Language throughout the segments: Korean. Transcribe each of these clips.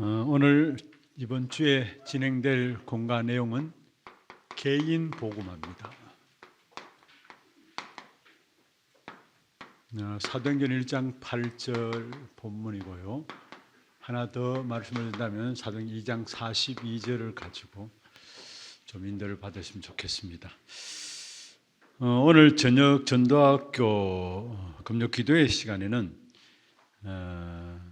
어, 오늘 이번 주에 진행될 공간 내용은 개인 복음화입니다. 어, 사도행전 1장 8절 본문이고요. 하나 더 말씀을 드린다면 사도행전 2장 42절을 가지고 좀 인도를 받으시면 좋겠습니다. 어, 오늘 저녁 전도학교 금요 기도회 시간에는 어,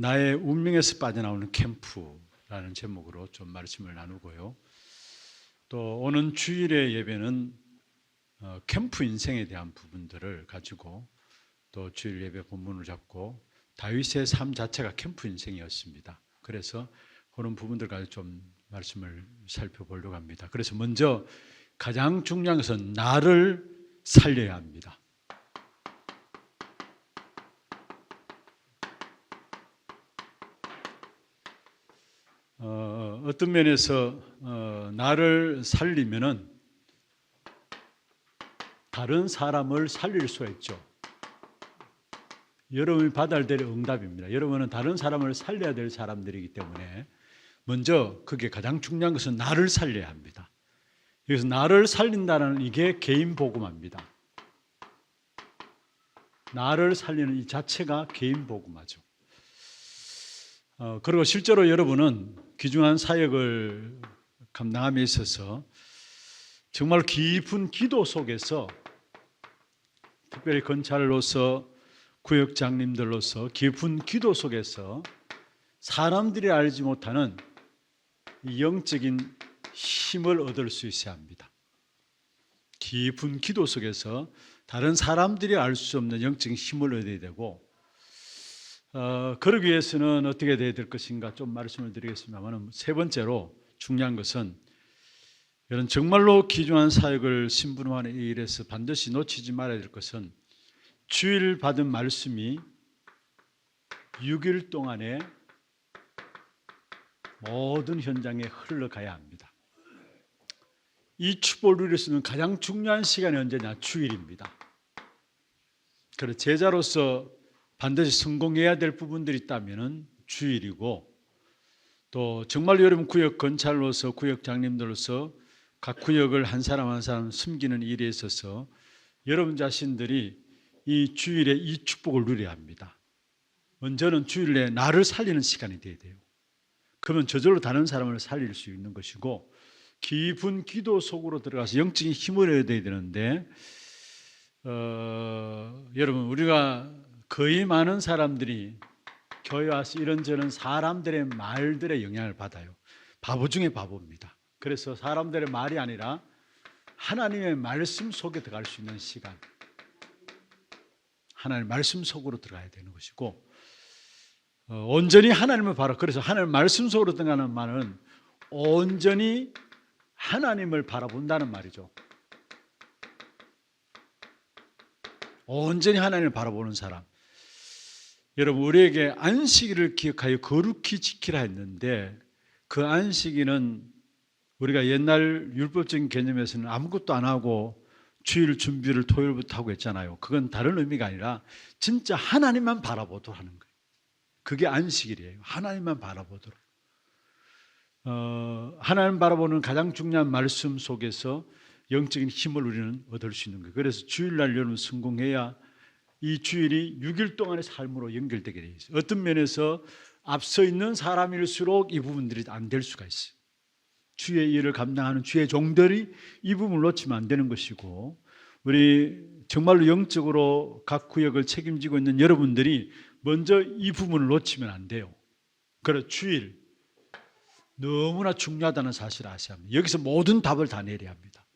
나의 운명에서 빠져나오는 캠프라는 제목으로 좀 말씀을 나누고요. 또 오는 주일의 예배는 어, 캠프 인생에 대한 부분들을 가지고 또 주일 예배 본문을 잡고 다윗의 삶 자체가 캠프 인생이었습니다. 그래서 그런 부분들 가지고 좀 말씀을 살펴보려고 합니다. 그래서 먼저 가장 중요한 것은 나를 살려야 합니다. 어, 어떤 면에서 어, 나를 살리면은 다른 사람을 살릴 수가 있죠. 여러분이 받아야 될 응답입니다. 여러분은 다른 사람을 살려야 될 사람들이기 때문에 먼저 그게 가장 중요한 것은 나를 살려야 합니다. 그래서 나를 살린다는 이게 개인 복음화입니다. 나를 살리는 이 자체가 개인 복음화죠. 어, 그리고 실제로 여러분은 귀중한 사역을 감당함에 있어서 정말 깊은 기도 속에서 특별히 건찰로서 구역장님들로서 깊은 기도 속에서 사람들이 알지 못하는 이 영적인 힘을 얻을 수 있어야 합니다. 깊은 기도 속에서 다른 사람들이 알 수 없는 영적인 힘을 얻어야 되고 어, 그러기 위해서는 어떻게 돼야 될 것인가 좀 말씀을 드리겠습니다만 세 번째로 중요한 것은 이런 정말로 귀중한 사역을 신분화하는 이 일에서 반드시 놓치지 말아야 될 것은 주일 받은 말씀이 6일 동안에 모든 현장에 흘러가야 합니다. 이 축복을 있는 가장 중요한 시간이 언제냐? 주일입니다. 그래 제자로서 반드시 성공해야 될 부분들이 있다면은 주일이고 또 정말 여러분 구역 건찰로서 구역 장님들로서 각 구역을 한 사람 한 사람 숨기는 일에 있어서 여러분 자신들이 이 주일에 이 축복을 누려야 합니다. 먼저는 주일에 나를 살리는 시간이 돼야 돼요. 그러면 저절로 다른 사람을 살릴 수 있는 것이고 깊은 기도 속으로 들어가서 영적인 힘을 얻어야 되는데 어, 여러분 우리가 거의 많은 사람들이 교회 와서 이런저런 사람들의 말들의 영향을 받아요. 바보 중에 바보입니다. 그래서 사람들의 말이 아니라 하나님의 말씀 속에 들어갈 수 있는 시간. 하나님 말씀 속으로 들어가야 되는 것이고 어, 온전히 하나님을 바라 그래서 하나님 말씀 속으로 들어가는 말은 온전히 하나님을 바라본다는 말이죠. 온전히 하나님을 바라보는 사람. 여러분 우리에게 안식일을 기억하여 거룩히 지키라 했는데 그 안식일은 우리가 옛날 율법적인 개념에서는 아무것도 안 하고 주일 준비를 토요일부터 하고 했잖아요. 그건 다른 의미가 아니라 진짜 하나님만 바라보도록 하는 거예요. 그게 안식일이에요. 하나님만 바라보도록. 어, 하나님 바라보는 가장 중요한 말씀 속에서 영적인 힘을 우리는 얻을 수 있는 거예요. 그래서 주일날 여러분 성공해야 이 주일이 6일 동안의 삶으로 연결되게 되어 있어요. 어떤 면에서 앞서 있는 사람일수록 이 부분들이 안 될 수가 있어요. 주의 일을 감당하는 주의 종들이 이 부분을 놓치면 안 되는 것이고 우리 정말로 영적으로 각 구역을 책임지고 있는 여러분들이 먼저 이 부분을 놓치면 안 돼요. 그래 주일 너무나 중요하다는 사실을 아셔야 합니다. 여기서 모든 답을 다 내려야 합니다.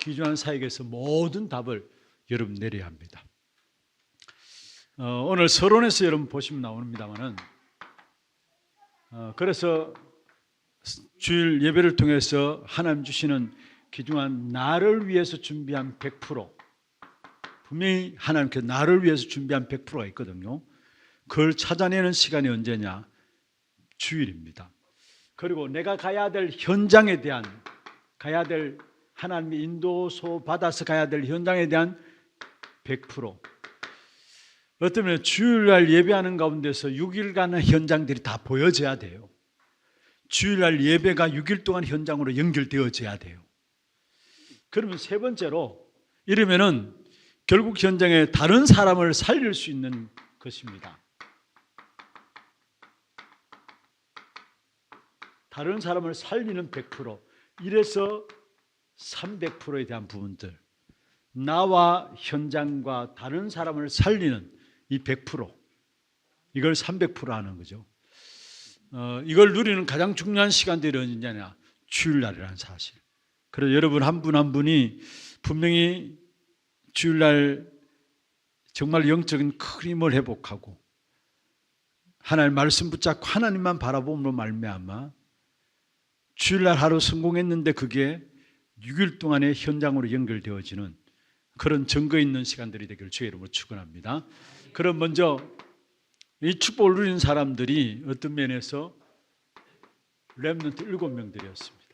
귀중한 사역에서 모든 답을 여러분 내려야 합니다. 어, 오늘 서론에서 여러분 보시면 나옵니다만은 어, 그래서 주일 예배를 통해서 하나님 주시는 귀중한 나를 위해서 준비한 100% 분명히 하나님께 나를 위해서 준비한 100%가 있거든요. 그걸 찾아내는 시간이 언제냐? 주일입니다. 그리고 내가 가야 될 현장에 대한 가야 될 하나님의 인도소 받아서 가야 될 현장에 대한 100% 어쩌면 주일날 예배하는 가운데서 6일간의 현장들이 다 보여져야 돼요. 주일날 예배가 6일 동안 현장으로 연결되어져야 돼요. 그러면 세 번째로 이러면은 결국 현장에 다른 사람을 살릴 수 있는 것입니다. 다른 사람을 살리는 100% 이래서 300%에 대한 부분들 나와 현장과 다른 사람을 살리는 이 100% 이걸 300% 하는 거죠. 어, 이걸 누리는 가장 중요한 시간들이 언제냐? 주일날이라는 사실. 그래서 여러분 한 분한 분이 분명히 주일날 정말 영적인 큰 힘을 회복하고 하나님 말씀 붙잡고 하나님만 바라봄으로 말미암아 주일날 하루 성공했는데 그게 6일 동안의 현장으로 연결되어지는 그런 증거 있는 시간들이 되기를 주의 이름으로 축원합니다. 그럼 먼저 이 축복을 누리는 사람들이 어떤 면에서 렘넌트 일곱 명들이었습니다.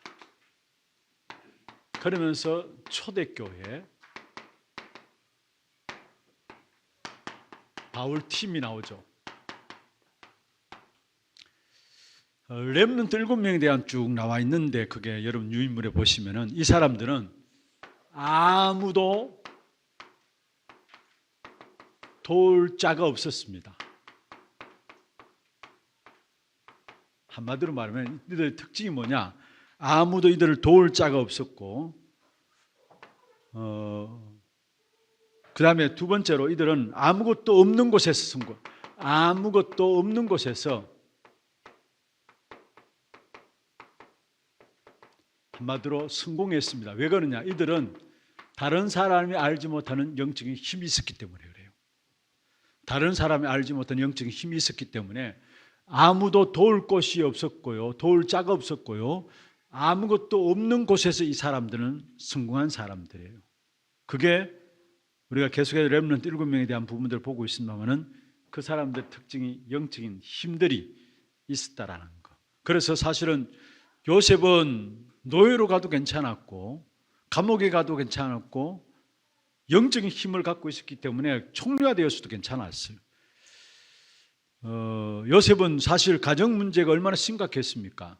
그러면서 초대교회 바울 팀이 나오죠. 어, 렘넌트 일곱 명에 대한 쭉 나와 있는데 그게 여러분 유인물에 보시면은 이 사람들은 아무도 도울 자가 없었습니다. 한마디로 말하면 이들의 특징이 뭐냐? 아무도 이들을 도울 자가 없었고, 어, 그 다음에 두 번째로 이들은 아무것도 없는 곳에서 성공, 아무것도 없는 곳에서 한마디로 성공했습니다. 왜 그러냐? 이들은 다른 사람이 알지 못하는 영적인 힘이 있었기 때문에 그래요. 다른 사람이 알지 못하는 영적인 힘이 있었기 때문에 아무도 도울 곳이 없었고요. 도울 자가 없었고요. 아무것도 없는 곳에서 이 사람들은 성공한 사람들이에요. 그게 우리가 계속해서 렘넌트 일곱 명에 대한 부분들을 보고 있습니다만은 그 사람들 특징이 영적인 힘들이 있었다라는 거. 그래서 사실은 요셉은 노예로 가도 괜찮았고 감옥에 가도 괜찮았고 영적인 힘을 갖고 있었기 때문에 총리가 되었어도 괜찮았어요. 어, 요셉은 사실 가정 문제가 얼마나 심각했습니까?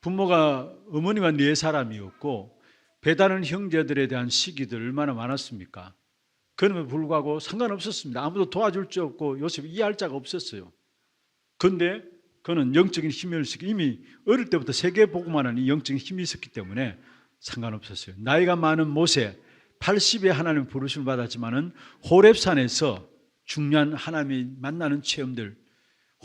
부모가 어머니가 네 사람이었고 배다른 형제들에 대한 시기들 얼마나 많았습니까? 그럼에도 불구하고 상관없었습니다. 아무도 도와줄 줄 없고 요셉이 이해할 자가 없었어요. 그런데 그는 영적인 힘을 있었기 이미 어릴 때부터 세계 보고만 하는 영적인 힘이 있었기 때문에 상관없었어요. 나이가 많은 모세 80에 하나님 부르심을 받았지만은 호렙산에서 중요한 하나님이 만나는 체험들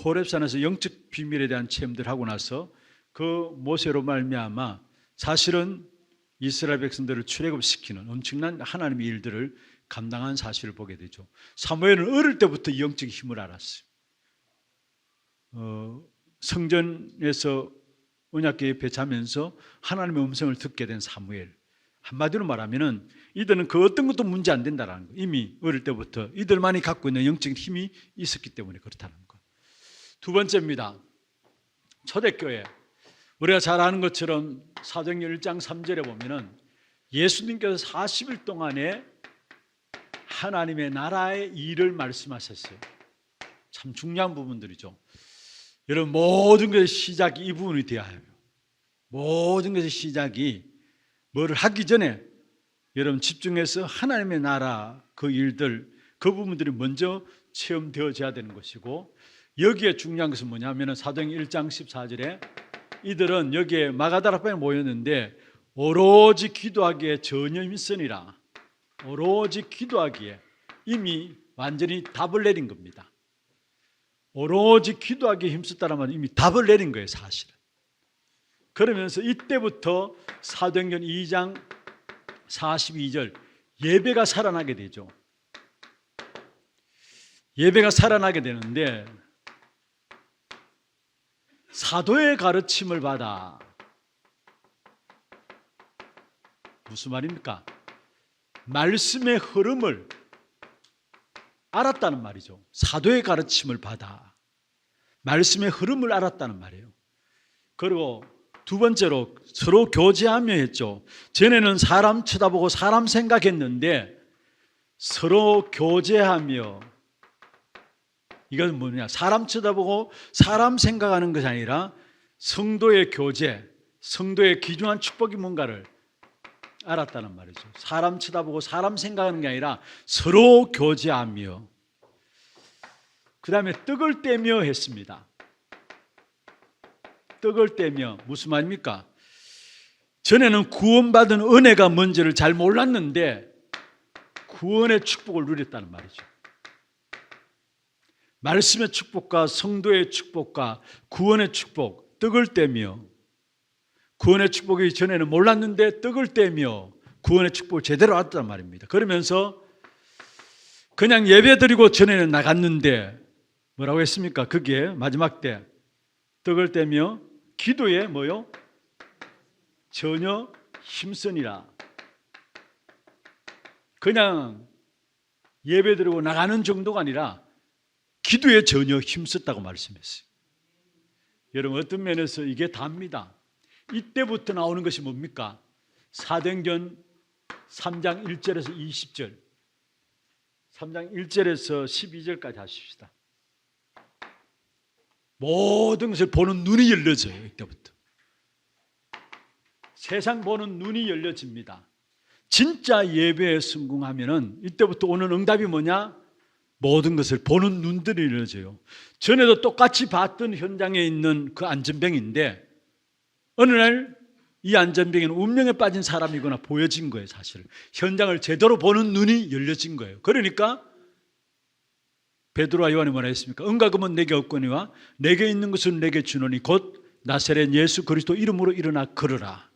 호렙산에서 영적 비밀에 대한 체험들 하고 나서 그 모세로 말미암아 사실은 이스라엘 백성들을 출애굽시키는 엄청난 하나님의 일들을 감당한 사실을 보게 되죠. 사무엘은 어릴 때부터 영적 힘을 알았어요. 어, 성전에서 언약궤에 배차면서 하나님의 음성을 듣게 된 사무엘. 한마디로 말하면은 이들은 그 어떤 것도 문제 안 된다라는 거. 이미 어릴 때부터 이들만이 갖고 있는 영적인 힘이 있었기 때문에 그렇다는 거. 두 번째입니다. 초대교회. 우리가 잘 아는 것처럼 사도행전 1장 3절에 보면은 예수님께서 40일 동안에 하나님의 나라의 일을 말씀하셨어요. 참 중요한 부분들이죠. 여러분 모든 것의 시작이 이 부분이 되어야 해요. 모든 것의 시작이 뭐를 하기 전에 여러분 집중해서 하나님의 나라 그 일들 그 부분들이 먼저 체험되어져야 되는 것이고 여기에 중요한 것은 뭐냐면은 사도행 1장 14절에 이들은 여기에 마가다라방에 모였는데 오로지 기도하기에 전혀 힘쓰니라 오로지 기도하기에 이미 완전히 답을 내린 겁니다. 오로지 기도하기에 힘썼다라면 이미 답을 내린 거예요, 사실은. 그러면서 이때부터 사도행전 2장 42절 예배가 살아나게 되죠. 예배가 살아나게 되는데 사도의 가르침을 받아 무슨 말입니까? 말씀의 흐름을 알았다는 말이죠. 사도의 가르침을 받아 말씀의 흐름을 알았다는 말이에요. 그리고 두 번째로 서로 교제하며 했죠. 전에는 사람 쳐다보고 사람 생각했는데 서로 교제하며 이건 뭐냐? 사람 쳐다보고 사람 생각하는 것이 아니라 성도의 교제, 성도의 귀중한 축복이 뭔가를 알았다는 말이죠. 사람 쳐다보고 사람 생각하는 게 아니라 서로 교제하며 그 다음에 떡을 떼며 했습니다. 떡을 떼며 무슨 말입니까? 전에는 구원받은 은혜가 뭔지를 잘 몰랐는데 구원의 축복을 누렸다는 말이죠. 말씀의 축복과 성도의 축복과 구원의 축복, 떡을 떼며 구원의 축복이 전에는 몰랐는데 떡을 떼며 구원의 축복을 제대로 알았단 말입니다. 그러면서 그냥 예배 드리고 전에는 나갔는데 뭐라고 했습니까? 그게 마지막 때 떡을 떼며 기도에 뭐요? 전혀 힘쓰니라. 그냥 예배 드리고 나가는 정도가 아니라 기도에 전혀 힘썼다고 말씀했어요. 여러분 어떤 면에서 이게 답니다. 이때부터 나오는 것이 뭡니까? 사도행전 3장 1절에서 20절. 3장 1절에서 12절까지 하십시다. 모든 것을 보는 눈이 열려져요. 이때부터. 세상 보는 눈이 열려집니다. 진짜 예배에 성공하면은 이때부터 오는 응답이 뭐냐? 모든 것을 보는 눈들이 열려져요. 전에도 똑같이 봤던 현장에 있는 그 안전병인데 어느 날 이 안전병에는 운명에 빠진 사람이거나 보여진 거예요, 사실. 현장을 제대로 보는 눈이 열려진 거예요. 그러니까 베드로와 요한이 뭐라 했습니까? 은가금은 내게 없거니와 내게 있는 것은 내게 주노니 곧 나사렛 예수 그리스도 이름으로 일어나 걸으라.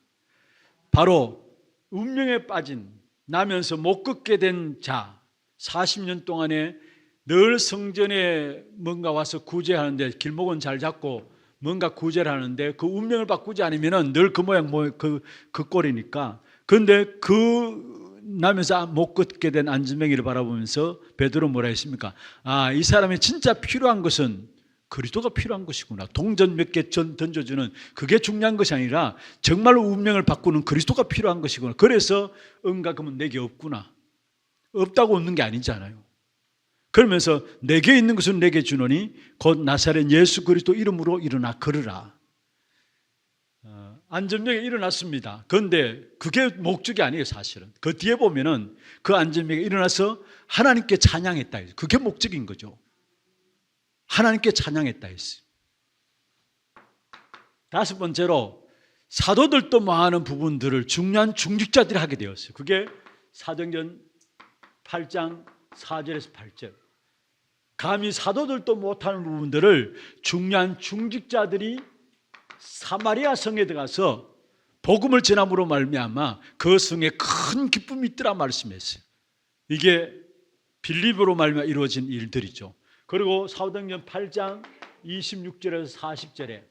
바로 운명에 빠진 나면서 못 걷게 된 자, 40년 동안에 늘 성전에 뭔가 와서 구제하는데 길목은 잘 잡고 뭔가 구제를 하는데 그 운명을 바꾸지 않으면은 늘그 모양 뭐 그 그 꼴이니까. 그런데 그 나면서 못 걷게 된 안전뱅이를 바라보면서 베드로 뭐라 했습니까? 아, 이 사람이 진짜 필요한 것은 그리스도가 필요한 것이구나. 동전 몇 개 던져주는 그게 중요한 것이 아니라 정말로 운명을 바꾸는 그리스도가 필요한 것이구나. 그래서 은가금은 내게 없구나. 없다고 없는 게 아니잖아요. 그러면서 내게 있는 것은 내게 주노니 곧 나사렛 예수 그리스도 이름으로 일어나 걸으라. 어, 안전병에 일어났습니다. 그런데 그게 목적이 아니에요, 사실은. 그 뒤에 보면은 그 안전병에 일어나서 하나님께 찬양했다. 했어요. 그게 목적인 거죠. 하나님께 찬양했다 했어요. 다섯 번째로 사도들도 망하는 부분들을 중요한 중직자들이 하게 되었어요. 그게 사도행전 8장 4절에서 8절. 감히 사도들도 못하는 부분들을 중요한 중직자들이 사마리아 성에 들어가서 복음을 전함으로 말미암아 그 성에 큰 기쁨이 있더라 말씀했어요. 이게 빌립으로 말미암아 이루어진 일들이죠. 그리고 사도행전 8장 26절에서 40절에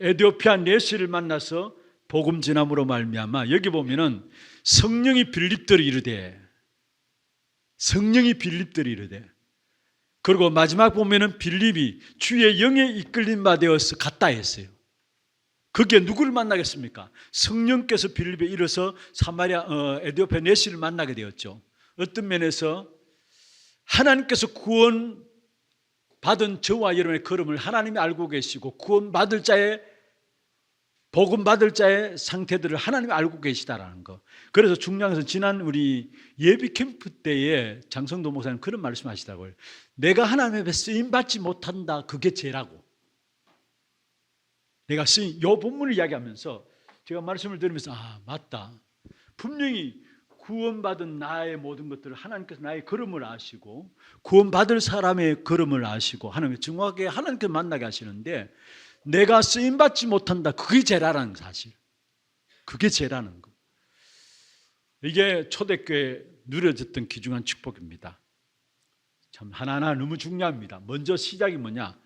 에디오피아 네시를 만나서 복음 전함으로 말미암아 여기 보면은 성령이 빌립들을 이르되 성령이 빌립들을 이르되 그리고 마지막 보면은 빌립이 주의 영에 이끌린 바 되어서 갔다 했어요. 그게 누구를 만나겠습니까? 성령께서 빌립에 이르서 사마리아 어, 에디오피아 네시를 만나게 되었죠. 어떤 면에서 하나님께서 구원 받은 저와 여러분의 걸음을 하나님이 알고 계시고 구원 받을 자의 복음 받을 자의 상태들을 하나님이 알고 계시다라는 거. 그래서 중요한 것은 지난 우리 예비 캠프 때에 장성도 목사님 그런 말씀하시다고요. 내가 하나님 앞에 쓰임 받지 못한다. 그게 죄라고. 내가 쓰임 요 본문을 이야기하면서 제가 말씀을 들으면서 아 맞다. 분명히 구원받은 나의 모든 것들을 하나님께서 나의 걸음을 아시고 구원받을 사람의 걸음을 아시고 하나님 정확하게 하나님께 만나게 하시는데 내가 쓰임 받지 못한다. 그게 죄라는 사실. 그게 죄라는 거. 이게 초대교회 누려졌던 귀중한 축복입니다. 참 하나하나 너무 중요합니다. 먼저 시작이 뭐냐?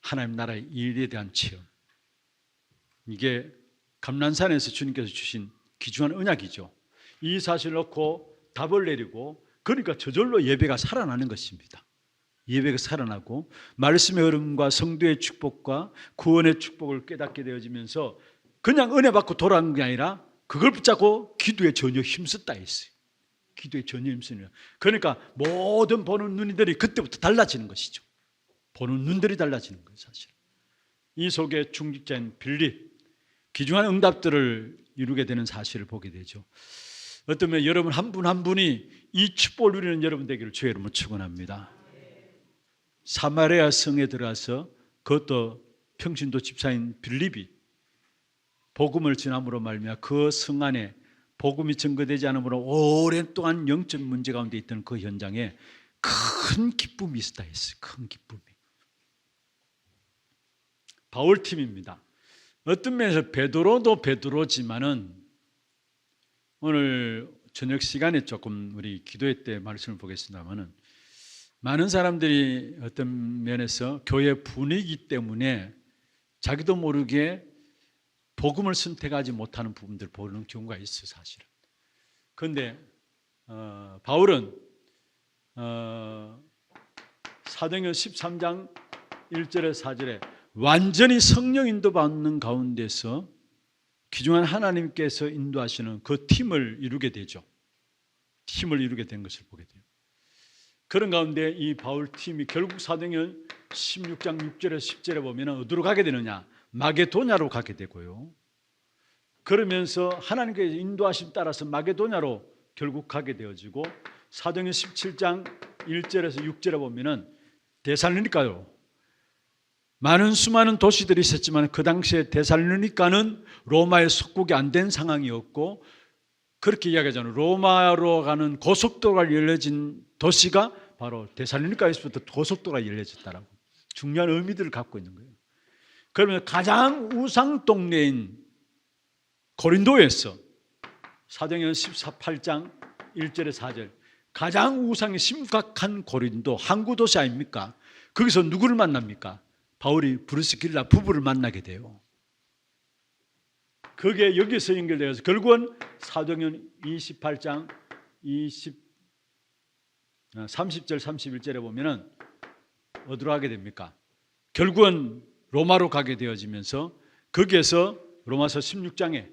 하나님 나라의 일에 대한 체험. 이게 감난산에서 주님께서 주신 귀중한 언약이죠. 이 사실을 놓고 답을 내리고 그러니까 저절로 예배가 살아나는 것입니다. 예배가 살아나고 말씀의 흐름과 성도의 축복과 구원의 축복을 깨닫게 되어지면서 그냥 은혜 받고 돌아가는 게 아니라 그걸 붙잡고 기도에 전혀 힘썼다 했어요. 기도에 전혀 힘쓰는 그러니까 모든 보는 눈이들이 그때부터 달라지는 것이죠. 보는 눈들이 달라지는 거예요, 사실. 이 속에 중직자인 빌립, 귀중한 응답들을 이루게 되는 사실을 보게 되죠. 어쩌면 여러분 한분한 분이 이 축복을 누리는 여러분 되기를 주의 이름으로 축원합니다. 사마리아 성에 들어가서 그것도 평신도 집사인 빌립이 복음을 전함으로 말미암아 그 성 안에 복음이 증거되지 않으므로 오랫동안 영적 문제 가운데 있던 그 현장에 큰 기쁨이 있었다 했어요. 큰 기쁨이. 바울 팀입니다. 어떤 면에서 베드로도 베드로지만은 오늘 저녁 시간에 조금 우리 기도회 때 말씀을 보겠습니다만은 많은 사람들이 어떤 면에서 교회 분위기 때문에 자기도 모르게 복음을 선택하지 못하는 부분들 보는 경우가 있어 사실은. 그런데 어, 바울은 어, 사도행전 13장 1절에 4절에 완전히 성령 인도 받는 가운데서 귀중한 하나님께서 인도하시는 그 팀을 이루게 되죠. 팀을 이루게 된 것을 보게 돼요. 그런 가운데 이 바울 팀이 결국 사도행전 16장 6절에서 10절에 보면 어디로 가게 되느냐? 마게도냐로 가게 되고요. 그러면서 하나님께서 인도하심 따라서 마게도냐로 결국 가게 되어지고 사도행전 17장 1절에서 6절에 보면은 데살로니가요. 많은 수많은 도시들이 있었지만 그 당시에 데살로니가는 로마의 속국이 안 된 상황이었고 그렇게 이야기하잖아요. 로마로 가는 고속도로가 열려진 도시가 바로 데살로니가에서부터 고속도로가 열려졌다라고 중요한 의미들을 갖고 있는 거예요. 그러면 가장 우상 동네인 고린도에서 사도행전 14장 1절에 4절 가장 우상이 심각한 고린도 항구 도시 아닙니까? 거기서 누구를 만납니까? 바울이 브루스길라 부부를 만나게 돼요. 그게 여기서 연결되어서 결국은 사도행전 28장 20 30절 31절에 보면은 어디로 가게 됩니까? 결국은 로마로 가게 되어지면서 거기에서 로마서 16장에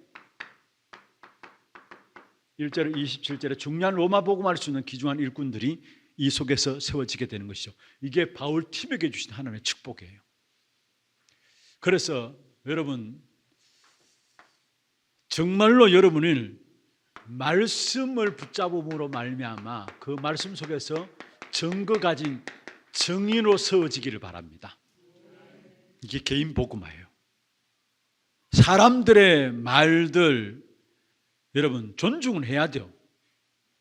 1절 27절에 중요한 로마 복음할 수 있는 귀중한 일꾼들이 이 속에서 세워지게 되는 것이죠. 이게 바울 팀에게 주신 하나님의 축복이에요. 그래서 여러분 정말로 여러분을 말씀을 붙잡음으로 말미암아 그 말씀 속에서 증거 가진 증인으로 세워지기를 바랍니다. 이게 개인 복음화예요. 사람들의 말들 여러분 존중은 해야 돼요.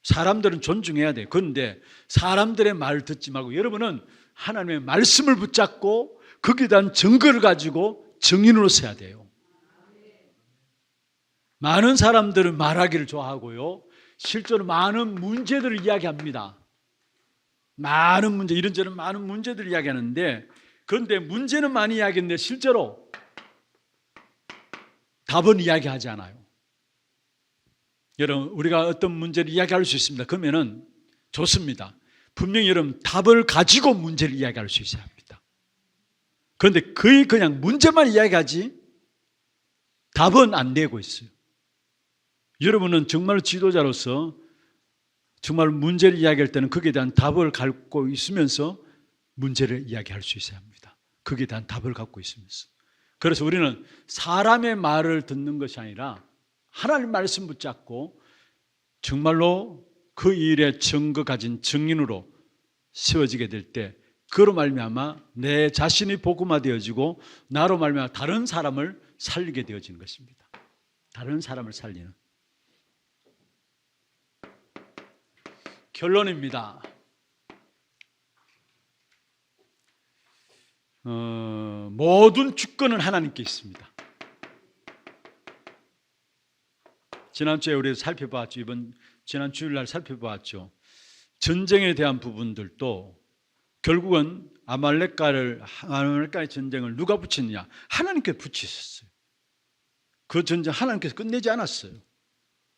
사람들은 존중해야 돼요. 그런데 사람들의 말 듣지 말고 여러분은 하나님의 말씀을 붙잡고 거기에 대한 증거를 가지고 증인으로 서야 돼요. 많은 사람들은 말하기를 좋아하고요. 실제로 많은 문제들을 이야기합니다. 많은 문제, 이런저런 많은 문제들을 이야기하는데 그런데 문제는 많이 이야기했는데 실제로 답은 이야기하지 않아요. 여러분, 우리가 어떤 문제를 이야기할 수 있습니다. 그러면은 좋습니다. 분명히 여러분 답을 가지고 문제를 이야기할 수 합니다. 그런데 거의 그냥 문제만 이야기하지 답은 안 내고 있어요. 여러분은 정말 지도자로서 정말 문제를 이야기할 때는 거기에 대한 답을 갖고 있으면서 문제를 이야기할 수 있어야 합니다. 거기에 대한 답을 갖고 있으면서. 그래서 우리는 사람의 말을 듣는 것이 아니라 하나님 말씀 붙잡고 정말로 그 일에 증거 가진 증인으로 세워지게 될 때 그로 말미암아 내 자신이 복음화 되어지고 나로 말미암아 다른 사람을 살리게 되어지는 것입니다. 다른 사람을 살리는 결론입니다. 어, 모든 주권은 하나님께 있습니다. 지난주에 우리 살펴봤죠. 이번 지난 주일날 살펴봤죠. 전쟁에 대한 부분들도 결국은 아말렉과를 아말렉과의 전쟁을 누가 붙였냐? 하나님께 붙이셨어요. 그 전쟁 하나님께서 끝내지 않았어요.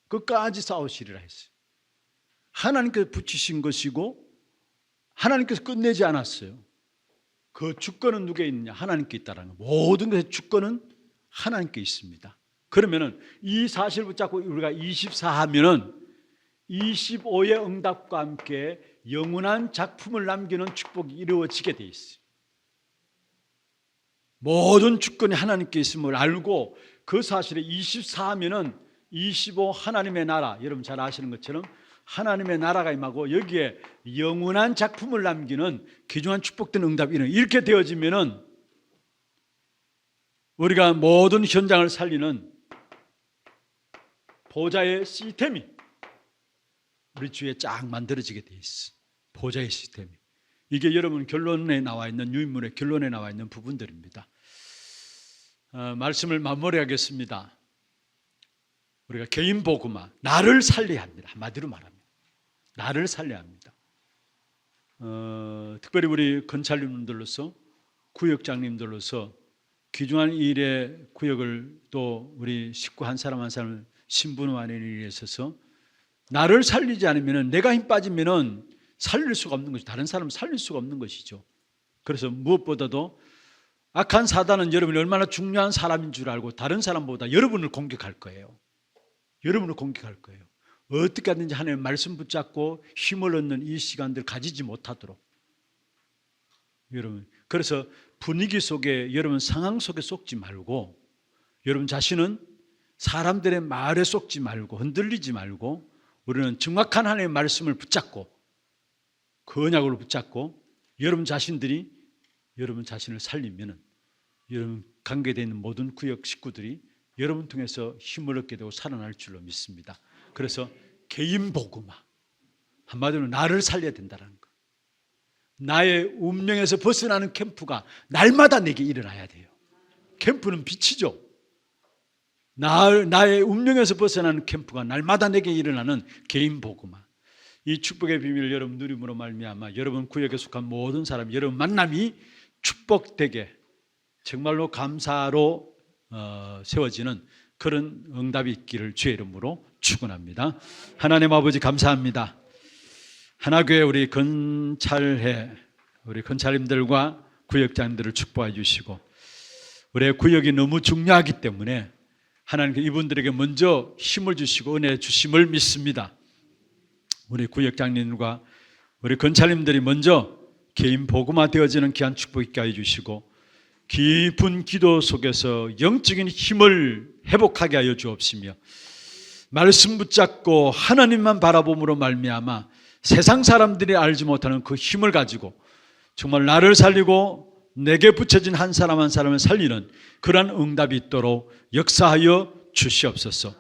끝까지 싸우시리라 했어요. 하나님께서 붙이신 것이고 하나님께서 끝내지 않았어요. 그 주권은 누구에 있느냐? 하나님께 있다라는 거. 모든 것의 주권은 하나님께 있습니다. 그러면은 이 사실 붙잡고 우리가 24 하면은 25의 응답과 함께 영원한 작품을 남기는 축복이 이루어지게 돼 있어요. 모든 주권이 하나님께 있음을 알고 그 사실에 24하면은 25 하나님의 나라 여러분 잘 아시는 것처럼 하나님의 나라가 임하고 여기에 영원한 작품을 남기는 귀중한 축복된 응답이 이렇게 되어지면은 우리가 모든 현장을 살리는 보좌의 시스템이 우리 주위에 쫙 만들어지게 돼 있어. 보좌의 시스템이. 이게 여러분 결론에 나와 있는 유인물의 결론에 나와 있는 부분들입니다. 어, 말씀을 마무리하겠습니다. 우리가 개인 복음화 나를 살려야 합니다. 한마디로 말합니다. 나를 살려야 합니다. 어, 특별히 우리 건찰님들로서 구역장님들로서 귀중한 일의 구역을 또 우리 식구 한 사람 한 사람을 신분화하는 일에 있어서 나를 살리지 않으면 내가 힘 빠지면은 살릴 수가 없는 것이 다른 사람 살릴 수가 없는 것이죠. 그래서 무엇보다도 악한 사단은 여러분이 얼마나 중요한 사람인 줄 알고 다른 사람보다 여러분을 공격할 거예요. 여러분을 공격할 거예요. 어떻게 하든지 하나님 말씀 붙잡고 힘을 얻는 이 시간들 가지지 못하도록 여러분 그래서 분위기 속에 여러분 상황 속에 속지 말고 여러분 자신은 사람들의 말에 속지 말고 흔들리지 말고 우리는 정확한 하나님의 말씀을 붙잡고 그 언약을 붙잡고 여러분 자신들이 여러분 자신을 살리면은 여러분 관계되어 있는 모든 구역 식구들이 여러분 통해서 힘을 얻게 되고 살아날 줄로 믿습니다. 그래서 개인 복음화 한마디로 나를 살려야 된다는 거. 나의 운명에서 벗어나는 캠프가 날마다 내게 일어나야 돼요. 캠프는 빛이죠. 나, 나의 운명에서 벗어나는 캠프가 날마다 내게 일어나는 개인 복음화. 이 축복의 비밀을 여러분 누림으로 말미암아 여러분 구역에 속한 모든 사람 여러분 만남이 축복되게 정말로 감사로 어, 세워지는 그런 응답이 있기를 주의 이름으로 축원합니다. 하나님 아버지 감사합니다. 하나교회 우리 건찰회 우리 건찰님들과 구역장들을 축복해 주시고 우리의 구역이 너무 중요하기 때문에 하나님께 이분들에게 먼저 힘을 주시고 은혜 주심을 믿습니다. 우리 구역장님과 우리 건찰님들이 먼저 개인 복음화 되어지는 귀한 축복 있게 해 주시고 깊은 기도 속에서 영적인 힘을 회복하게 하여 주옵시며 말씀 붙잡고 하나님만 바라봄으로 말미암아 세상 사람들이 알지 못하는 그 힘을 가지고 정말 나를 살리고 내게 붙여진 한 사람 한 사람을 살리는 그러한 응답이 있도록 역사하여 주시옵소서.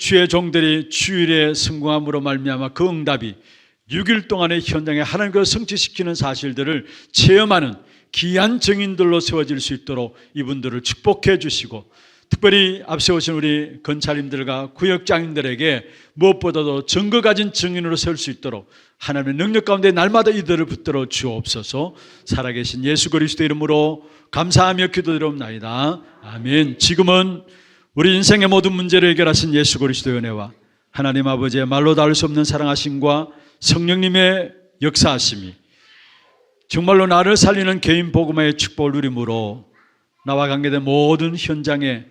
주의 종들이 주일에 성공함으로 말미암아 그 응답이 6일 동안의 현장에 하나님과 성취시키는 사실들을 체험하는 귀한 증인들로 세워질 수 있도록 이분들을 축복해 주시고 특별히 앞세우신 우리 건찰님들과 구역장님들에게 무엇보다도 증거 가진 증인으로 세울 수 있도록 하나님의 능력 가운데 날마다 이들을 붙들어 주옵소서 살아계신 예수 그리스도 이름으로 감사하며 기도드리옵나이다. 아멘. 지금은 우리 인생의 모든 문제를 해결하신 예수 그리스도의 은혜와 하나님 아버지의 말로 닿을 수 없는 사랑하심과 성령님의 역사하심이 정말로 나를 살리는 개인 복음의 축복을 누림으로 나와 관계된 모든 현장에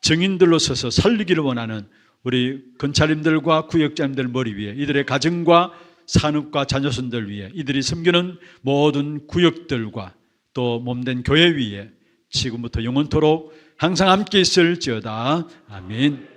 증인들로 서서 살리기를 원하는 우리 건찰님들과 구역장님들 머리 위에 이들의 가정과 산업과 자녀손들 위에 이들이 섬기는 모든 구역들과 또 몸된 교회 위에 지금부터 영원토록 항상 함께 있을지어다. 아멘.